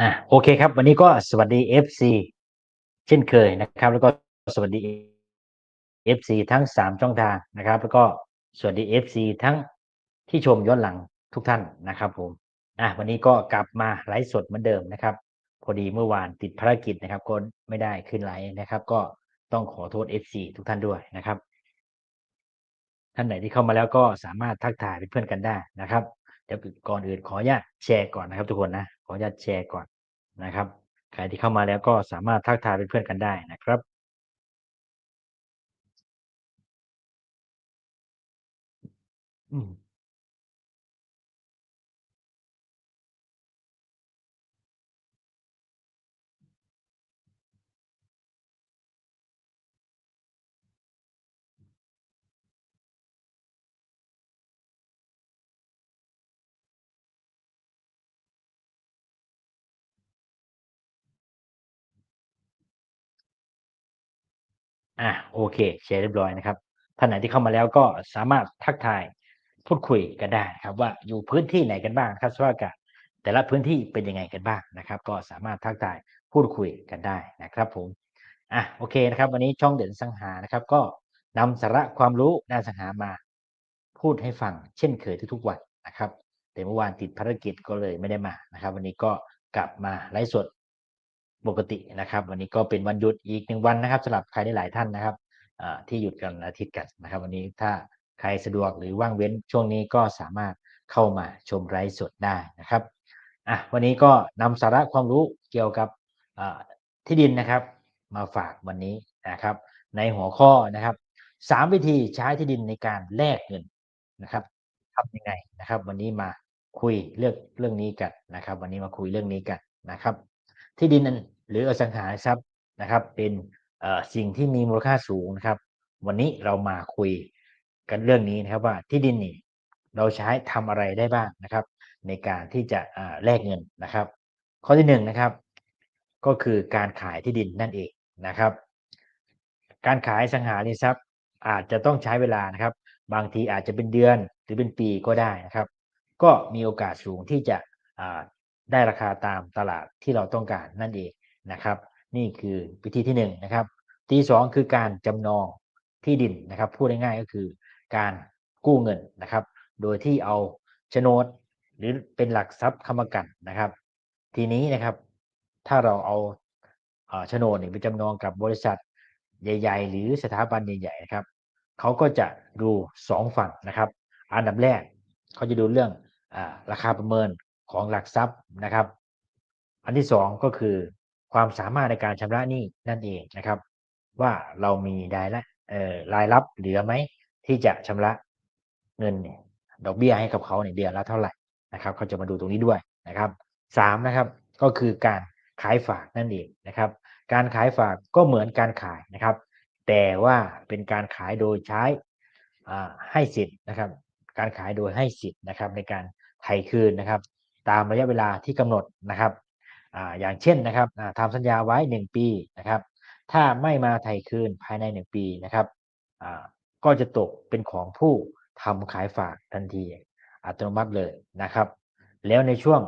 อะโอเคครับ วันนี้ก็สวัสดี FC เช่นเคยนะครับ แล้วก็สวัสดี FC ทั้งสามช่องทางนะครับ แล้วก็สวัสดี FC ทั้งที่ชมย้อนหลังทุกท่านนะครับผมอะวันนี้ก็กลับมาไลฟ์สดเหมือนเดิมนะครับ พอดีเมื่อวานติดภารกิจนะครับก็ไม่ได้ขึ้นไลฟ์นะครับ ก็ต้องขอโทษ FC ทุกท่านด้วยนะครับ ท่านไหนที่เข้ามาแล้วก็สามารถทักทายเป็นเพื่อนกันได้นะครับ เดี๋ยวก่อนอื่นขออนุญาตแชร์ก่อนนะครับ ทุกคนนะขออนุญาตแชร์ก่อนนะครับใครที่เข้ามาแล้วก็สามารถทักทายเป็นเพื่อนกันได้นะครับอืม อะโอเคแชร์เรียบร้อยนะครับท่านไหนที่เข้ามาแล้วก็สามารถทักทายพูดคุยกันได้ครับว่าอยู่พื้นที่ไหนกันบ้างครับสภาพอากาศแต่ละพื้นที่เป็นยังไงกันบ้างนะครับ ก็สามารถทักทายพูดคุยกันได้นะครับผมอะโอเคนะครับ วันนี้ช่องเด่นสังหานะครับ ก็นำสาระความรู้ด้านสังหามา พูดให้ฟังเช่นเคยทุกๆวันนะครับ แต่เมื่อวานติดภารกิจก็เลยไม่ได้มานะครับ วันนี้ก็กลับมาไลฟ์สด ปกตินะครับ วันนี้ก็เป็นวันหยุดอีกหนึ่งวันนะครับสำหรับใครได้หลายท่านนะครับที่หยุดกันอาทิตย์กันนะครับ วันนี้ถ้าใครสะดวกหรือว่างเว้นช่วงนี้ก็สามารถเข้ามาชมไลฟ์สดได้นะครับอะวันนี้ก็นำสาระความรู้เกี่ยวกับที่ดินนะครับมาฝากวันนี้นะครับ ในหัวข้อนะครับสามวิธีใช้ที่ดินในการแลกเงินนะครับทำยังไงนะครับ วันนี้มาคุยเรื่องเรื่องนี้กันนะครับ วันนี้มาคุยเรื่องนี้กันนะครับ ที่ดินหรืออสังหาริมทรัพย์นะครับ เป็นสิ่งที่มีมูลค่าสูงนะครับ วันนี้เรามาคุยกันเรื่องนี้นะครับว่าที่ดินนี่เราใช้ทำอะไรได้บ้างนะครับ ในการที่จะแลกเงินนะครับ ข้อที่หนึ่งนะครับ ก็คือการขายที่ดินนั่นเองนะครับ การขายอสังหาริมทรัพย์อาจจะต้องใช้เวลานะครับ บางทีอาจจะเป็นเดือนหรือเป็นปีก็ได้นะครับ ก็มีโอกาสสูงที่จะ ได้ราคาตามตลาดที่เราต้องการนั่นเองนะครับ นี่คือวิธีที่หนึ่งนะครับที่สองคือการจำนองที่ดินนะครับ พูดง่ายๆก็คือการกู้เงินนะครับ โดยที่เอาโฉนดหรือเป็นหลักทรัพย์ค้ำประกันนะครับ ทีนี้นะครับ ถ้าเราเอาโฉนดไปจำนองกับบริษัทใหญ่ ๆ หรือสถาบันใหญ่ๆครับเขาก็จะดูสองฝั่งนะครับ อันดับแรกเขาจะดูเรื่องอราคาประเมิน ของหลักทรัพย์นะครับ อันที่สองก็คือความสามารถในการชำระหนี้นั่นเองนะครับ ว่าเรามีรายละรายรับเหลือไหมที่จะชำระเงินดอกเบี้ยให้กับเขาเนี่ยเดือนละเท่าไหร่นะครับเขาจะมาดูตรงนี้ด้วยนะครับสามนะครับก็คือการขายฝากนั่นเองนะครับ การขายฝากก็เหมือนการขายนะครับ แต่ว่าเป็นการขายโดยใช้ให้สิทธิ์นะครับ การขายโดยให้สิทธิ์นะครับ ในการไถ่คืนนะครับ ตามระยะเวลาที่กำหนดนะครับออย่างเช่นนะครับทำสัญญาไว้ 1 ปีนะครับ ถ้าไม่มาไถ่คืนภายใน 1 ปีนะครับก็จะตกเป็นของผู้ทำขายฝากทันทีอัตโนมัติเลยนะครับ แล้วในช่วง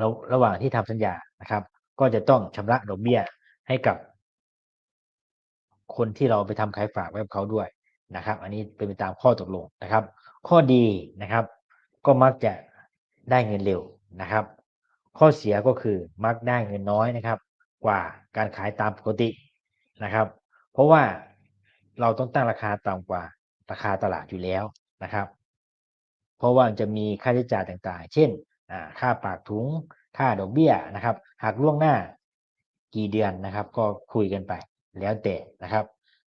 ระระหว่างที่ทำสัญญานะครับ ก็จะต้องชำระดอกเบี้ยให้กับ คนที่เราไปทำขายฝากไว้กับเขาด้วยนะครับ อันนี้เป็นไปตามข้อตกลงนะครับ ข้อดีนะครับ ก็มักจะ ได้เงินเร็วนะครับ ข้อเสียก็คือมักได้เงินน้อยนะครับ กว่าการขายตามปกตินะครับ เพราะว่าเราต้องตั้งราคาต่ำกว่าราคาตลาดอยู่แล้วนะครับ เพราะว่าจะมีค่าใช้จ่ายต่างๆ เช่นค่าปากถุงค่าดอกเบี้ยนะครับหากล่วงหน้ากี่เดือนนะครับ ก็คุยกันไปแล้วแต่นะครับ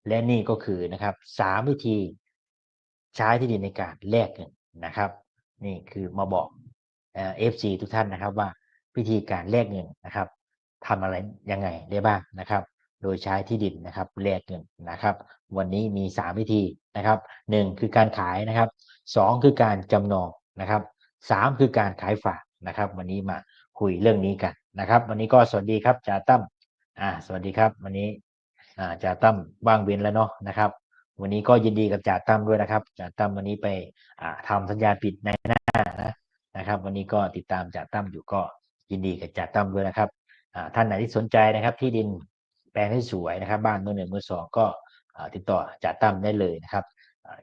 และนี่ก็คือนะครับสามวิธีใช้ที่ดินในการแลกเงินนะครับ นี่คือมาบอก เอฟซีทุกท่านนะครับว่าวิธีการแลกเงินนะครับทำอะไรยังไงได้บ้างนะครับ โดยใช้ที่ดินนะครับแลกเงินนะครับ วันนี้มี 3 วิธีนะครับ 1 คือการขายนะครับ 2 คือการจำนองนะครับ 3 คือการขายฝากนะครับ วันนี้มาคุยเรื่องนี้กันนะครับ วันนี้ก็สวัสดีครับจ่าตั้มอ่าสวัสดีครับ วันนี้อ่าจ่าตั้มว่างเว้นแล้วเนาะนะครับ วันนี้ก็ยินดีกับจ่าตั้มด้วยนะครับจ่าตั้มวันนี้ไปอ่าทำสัญญาปิดในหน้านะ นะครับ วันนี้ก็ติดตามจ่าตั้มอยู่ก็ยินดีกับจ่าตั้มด้วยนะครับท่านไหนที่สนใจนะครับ ที่ดินแปลงที่สวยนะครับ บ้านมือหนึ่งมือสองก็ติดต่อจ่าตั้มได้เลยนะครับ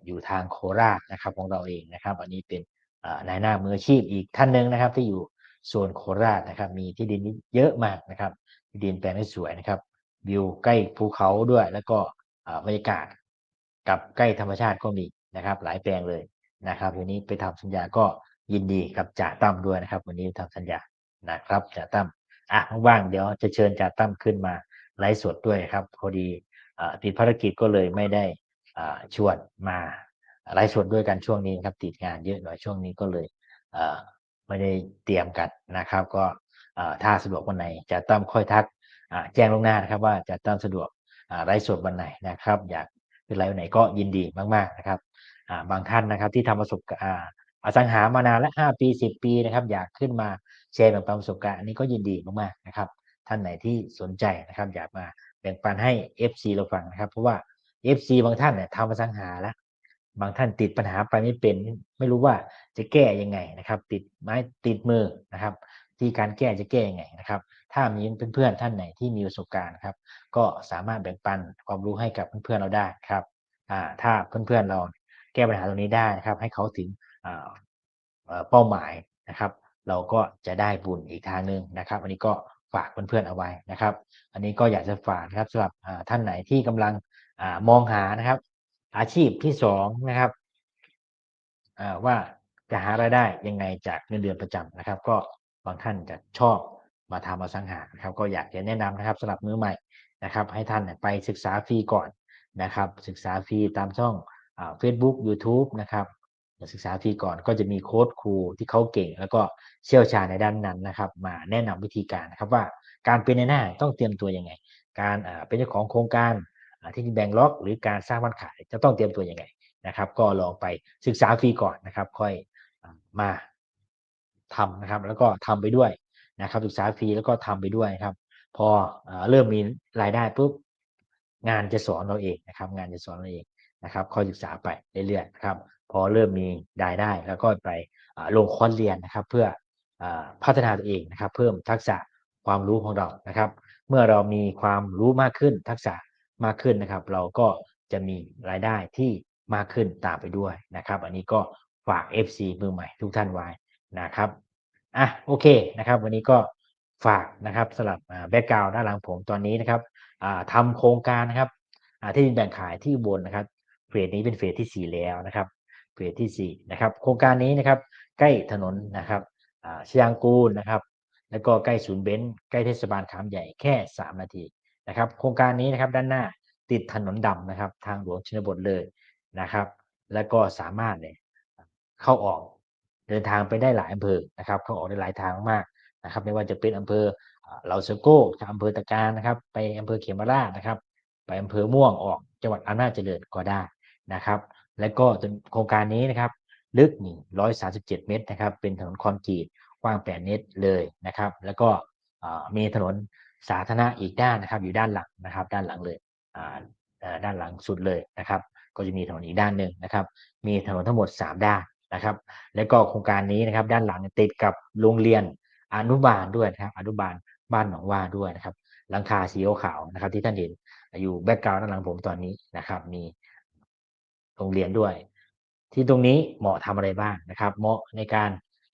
อยู่ทางโคราชนะครับของเราเองนะครับ อันนี้เป็นนายหน้ามืออาชีพอีกท่านหนึ่งนะครับ ที่อยู่โซนโคราชนะครับ มีที่ดินเยอะมากนะครับที่ดินแปลงที่สวยนะครับวิวใกล้ภูเขาด้วย แล้วก็บรรยากาศกับใกล้ธรรมชาติก็มีนะครับ หลายแปลงเลยนะครับทีนี้ไปทำสัญญาก็ ยินดีกับจ่าตั้มด้วยนะครับ วันนี้ทำสัญญานะครับจ่าตั้มอะว่างเดี๋ยวจะเชิญจ่าตั้มขึ้นมาไลฟ์สดด้วยครับ พอดีอติดภารกิจก็เลยไม่ได้ชวนมาไลฟ์สดด้วยกันช่วงนี้ครับ ติดงานเยอะหน่อยช่วงนี้ก็เลยไม่ได้เตรียมกันนะครับ ก็ถ้าสะดวกวันไหนจ่าตั้มค่อยทักแจ้งล่วงหน้านะครับว่าจะตั้งสะดวกไลฟ์สดวันไหนนะครับ อยากเป็นไลฟ์วันไหนก็ยินดีมาก ๆนะครับบางท่านนะครับที่ทำประสบการณ์ อสังหามานานและห้าปีสิบปีนะครับ อยากขึ้นมาแชร์แบ่งปันประสบการณ์อันนี้ก็ยินดีมากๆนะครับ ท่านไหนที่สนใจนะครับ อยากมาแบ่งปันให้ FC เราฟังนะครับ เพราะว่า FC บางท่านเนี่ยทำอสังหาแล้วบางท่านติดปัญหาไปไม่เป็น ไม่รู้ว่าจะแก้ยังไงนะครับ ติดไม้ติดมือนะครับ ที่การแก้จะแก้ยังไงนะครับ ถ้ามีเพื่อนๆท่านไหนที่มีประสบการณ์ครับ ก็สามารถแบ่งปันความรู้ให้กับเพื่อนๆเราได้ครับอ่าถ้าเพื่อนๆเราแก้ปัญหาตรงนี้ได้นะครับ ให้เขาถึง เป้าหมายนะครับ เราก็จะได้บุญอีกทางหนึ่งนะครับ อันนี้ก็ฝากเพื่อนๆเอาไว้นะครับ อันนี้ก็อยากจะฝากนะครับสำหรับท่านไหนที่กำลังอมองหานะครับ อาชีพที่สองนะครับว่าจะหารายได้ยังไงจากเงินเดือนประจำนะครับ ก็บางท่านจะชอบมาทำอสังหานะครับ ก็อยากจะแนะนำนะครับสำหรับมือใหม่นะครับ ให้ท่านไปศึกษาฟรีก่อนนะครับ ศึกษาฟรีตามช่องเฟซบุ๊กยูทูบนะครับ ศึกษาฟรีก่อนก็จะมีโค้ดครูที่เขาเก่ง แล้วก็เชี่ยวชาญในด้านนั้นนะครับ มาแนะนำวิธีการนะครับว่าการเป็นในหน้าต้องเตรียมตัวยังไง การเป็นเจ้าของโครงการที่แบ่งล็อกหรือการสร้างบ้านขายจะต้องเตรียมตัวยังไงนะครับ ก็ลองไปศึกษาฟรีก่อนนะครับ ค่อยมาทำนะครับ แล้วก็ทำไปด้วยนะครับศึกษาฟรีแล้วก็ทำไปด้วยครับพออเริ่มมีรายได้ปุ๊บงานจะสอนเราเองนะครับ งานจะสอนเราเองนะครับค่อยศึกษาไปเรื่อยๆนะครับ พอเริ่มมีรายได้ แล้วก็ไปลงคอร์สเรียนนะครับ เพื่ออพัฒนาตัวเองนะครับ เพิ่มทักษะความรู้ของเรานะครับ เมื่อเรามีความรู้มากขึ้นทักษะมากขึ้นนะครับ เราก็จะมีรายได้ที่มากขึ้นตามไปด้วยนะครับ อันนี้ก็ฝาก FC มือใหม่ทุกท่านไว้นะครับอะโอเคนะครับ วันนี้ก็ฝากนะครับสำหรับแบ็กกราวด้านหลังผมตอนนี้นะครับอ่าทำโครงการนะครับที่ดินแบ่งขายที่บนนะครับเฟสนี้เป็นเฟสที่ 4 แล้วนะครับ เฟสที่4นะครับโครงการนี้นะครับใกล้ถนนนะครับอ่าชยางกูลนะครับแล้วก็ใกล้ศูนย์เบนซ์ใกล้เทศบาลขามใหญ่แค่ 3 นาทีนะครับโครงการนี้นะครับด้านหน้าติดถนนดำนะครับ ทางหลวงชนบทเลยนะครับ แล้วก็สามารถเนี่ยเข้าออกเดินทางไปได้หลายอำเภอนะครับ เข้าออกได้หลายทางมากนะครับไม่ว่าจะเป็นอำเภอเหล่าเซโก้จากอำเภอตะการนะครับ ไปอำเภอเขมราชนะครับ ไปอำเภอม่วงออกจังหวัดอำนาจเจริญก็ได้นะครับ แล้วก็โครงการนี้นะครับ ลึก 137 เมตรนะครับ เป็นถนนคอนกรีตกว้าง 8 เมตรเลยนะครับ แล้วก็มีถนนสาธารณะอีกด้านนะครับ อยู่ด้านหลังนะครับ ด้านหลังเลยด้านหลังสุดเลยนะครับ ก็จะมีถนนอีกด้านหนึ่งนะครับ มีถนนทั้งหมด 3 ด้านนะครับ แล้วก็โครงการนี้นะครับ ด้านหลังติดกับโรงเรียนอนุบาลด้วยนะครับ อนุบาลบ้านหนองว่าด้วยนะครับหลังคาสีขาวนะครับที่ท่านเห็นอยู่แบ็กกราวด์ด้านหลังผมตอนนี้นะครับ มี โรงเรียนด้วย ที่ตรงนี้เหมาะทำอะไรบ้างนะครับ เหมาะในการ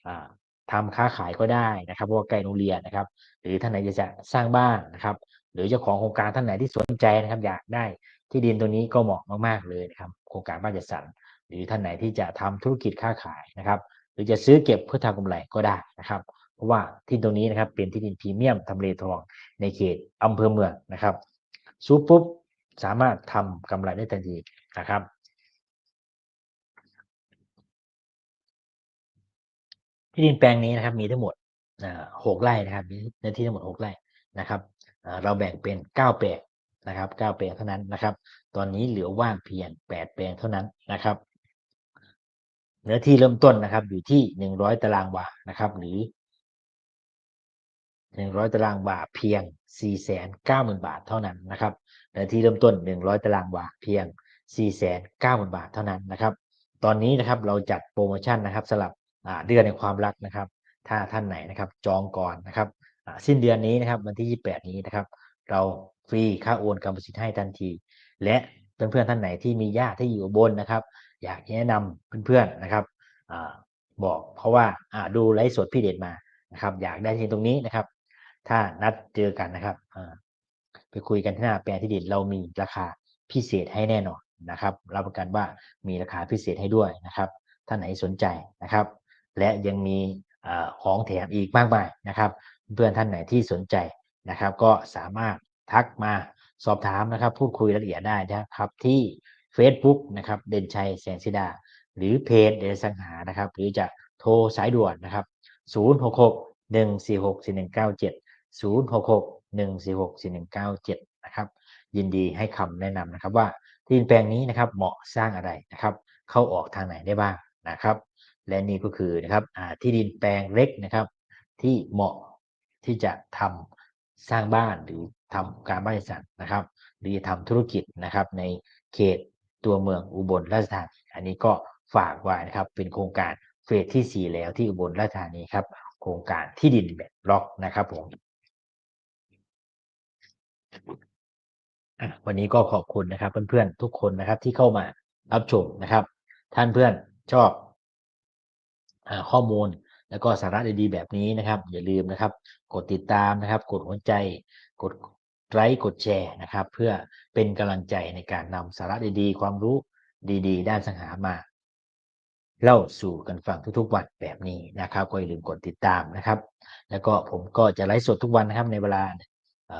อ่าทำค้าขายก็ได้นะครับเพราะว่าใกล้โรงเรียนนะครับ หรือท่านไหนจะจะสร้างบ้านนะครับ หรือเจ้าของโครงการท่านไหนที่สนใจนะครับ อยากได้ที่ดินตรงนี้ก็เหมาะมากๆเลยนะครับ โครงการบ้านจัดสรรหรือท่านไหนที่จะทำธุรกิจค้าขายนะครับ หรือจะซื้อเก็บเพื่อทำกำไรก็ได้นะครับ เพราะว่าที่ตรงนี้นะครับเป็นที่ดินพรีเมียมทำเลทองในเขตอำเภอเมืองนะครับซูปปุ๊บสามารถทำกำไรได้ทันทีนะครับ ที่ดินแปลงนี้นะครับ มีทั้งหมดหกไร่นะครับมีเนื้อที่ทั้งหมดหกไร่นะครับเราแบ่งเป็นเก้าแปลงนะครับเก้าแปลงเท่านั้นนะครับ ตอนนี้เหลือว่างเพียงแปดแปลงเท่านั้นนะครับเนื้อที่เริ่มต้นนะครับ อยู่ที่หนึ่งร้อยตารางวานะครับ หรือหนึ่งร้อยตารางวาเพียงสี่แสนเก้าหมื่นบาทเท่านั้นนะครับเนื้อที่เริ่มต้นหนึ่งร้อยตารางวาเพียงสี่แสนเก้าหมื่นบาทเท่านั้นนะครับ ตอนนี้นะครับเราจัดโปรโมชั่นนะครับสำหรับ เดือนในความรักนะครับ ถ้าท่านไหนนะครับจองก่อนนะครับสิ้นเดือนนี้นะครับวันที่ 28 นี้นะครับ เราฟรีค่าโอนกรรมสิทธิ์ให้ทันที และเพื่อนๆท่านไหนที่มีญาติที่อยู่บนนะครับ อยากแนะนำเพื่อนๆนะครับอบอกเพราะว่าอ่าดูไลฟ์สดพี่เดชมานะครับ อยากได้ที่ตรงนี้นะครับ ถ้านัดเจอกันนะครับไปคุยกันที่หน้าแปลที่ดินเรามีราคาพิเศษให้แน่นอนนะครับรับประกันว่ามีราคาพิเศษให้ด้วยนะครับท่านไหนสนใจนะครับ และยังมีอของแถมอีกมากมายนะครับ เพื่อนท่านไหนที่สนใจนะครับ ก็สามารถทักมาสอบถามนะครับ พูดคุยรายละเอียดได้นะครับที่ Facebook นะครับเด่นชัยแสงสิดา หรือเพจเดนสังหานะครับ หรือจะโทรสายด่วนนะครับ 066 146 4197 066 146 4197 นะครับ ยินดีให้คำแนะนำนะครับว่าที่ดินแปลงนี้นะครับเหมาะสร้างอะไรนะครับ เข้าออกทางไหนได้บ้างนะครับ และนี่ก็คือนะครับที่ดินแปลงเล็กนะครับ ที่เหมาะที่จะทำสร้างบ้านหรือทำการบ้านจัดสรรนะครับ หรือจะทำธุรกิจนะครับ ในเขตตัวเมืองอุบลราชธานีอันนี้ก็ฝากไว้นะครับ เป็นโครงการเฟสที่ 4 แล้วที่อุบลราชธานีครับ โครงการที่ดินแบบล็อกนะครับผมวันนี้ก็ขอบคุณนะครับ เพื่อนๆทุกคนนะครับที่เข้ามารับชมนะครับ ท่านเพื่อนชอบ ข้อมูลแล้วก็สาระดีๆแบบนี้นะครับ อย่าลืมนะครับ กดติดตามนะครับ กดหัวใจ กดไลค์กดแชร์นะครับ เพื่อเป็นกำลังใจในการนำสาระดีๆ ความรู้ดีๆ ด้านสังหามา เล่าสู่กันฟังทุกๆวันแบบนี้นะครับ ก็อย่าลืมกดติดตามนะครับ แล้วก็ผมก็จะไลฟ์สดทุกวันนะครับในเวลา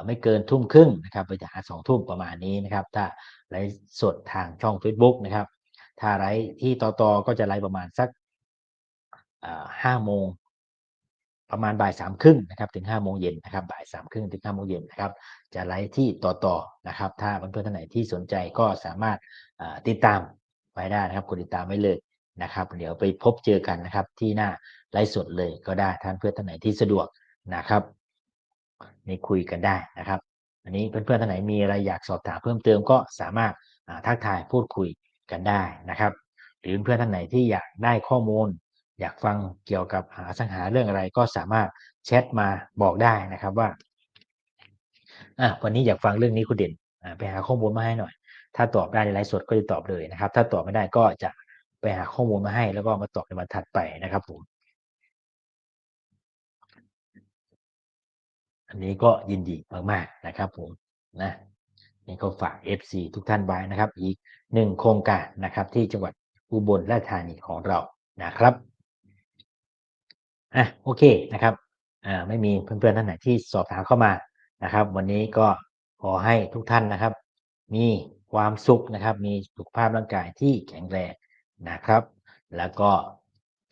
ไม่เกินทุ่มครึ่งนะครับ ไปจะหาสองทุ่มประมาณนี้นะครับ ถ้าไลฟ์สดทางช่อง Facebook นะครับ ถ้าไลฟ์ที่ต่อตอก็จะไลฟ์ประมาณสัก ห้าโมงประมาณบ่ายสามครึ่งนะครับถึงห้าโมงเย็นนะครับบ่ายสามครึ่งถึงห้าโมงเย็นนะครับจะไลฟ์ที่ต่อต่อนะครับ ถ้าเพื่อนๆท่านไหนที่สนใจก็สามารถติดตามไว้ได้นะครับกดติดตามไว้เลยนะครับ เดี๋ยวไปพบเจอกันนะครับ ที่หน้าไลฟ์สดเลยก็ได้ท่านเพื่อนท่านไหนที่สะดวกนะครับนี่คุยกันได้นะครับ อันนี้เพื่อนๆท่านไหนมีอะไรอยากสอบถามเพิ่มเติมก็สามารถทักทายพูดคุยกันได้นะครับ หรือเพื่อนท่านไหนที่อยากได้ข้อมูล อยากฟังเกี่ยวกับหาสังหาเรื่องอะไรก็สามารถแชทมาบอกได้นะครับว่าอะวันนี้อยากฟังเรื่องนี้คุณเด่นไปหาข้อมูลมาให้หน่อย ถ้าตอบได้ในไลฟ์สดก็จะตอบเลยนะครับ ถ้าตอบไม่ได้ก็จะไปหาข้อมูลมาให้ แล้วก็มาตอบในวันถัดไปนะครับผมอันนี้ก็ยินดีมากๆนะครับผมนะนี่ก็ฝาก FC ทุกท่านไว้นะครับ อีกหนึ่งโครงการนะครับที่จังหวัดอุบลราชธานีของเรานะครับ อะโอเคนะครับอ่าไม่มีเพื่อนๆท่านไหนที่สอบถามเข้ามานะครับ วันนี้ก็ขอให้ทุกท่านนะครับ มีความสุขนะครับ มีสุขภาพร่างกายที่แข็งแรงนะครับ แล้วก็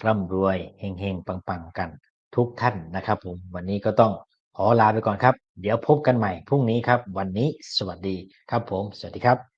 ร่ำรวยเฮงๆปังๆกันทุกท่านนะครับ ผมวันนี้ก็ต้องขอลาไปก่อนครับ เดี๋ยวพบกันใหม่พรุ่งนี้ครับ วันนี้สวัสดีครับผม สวัสดีครับ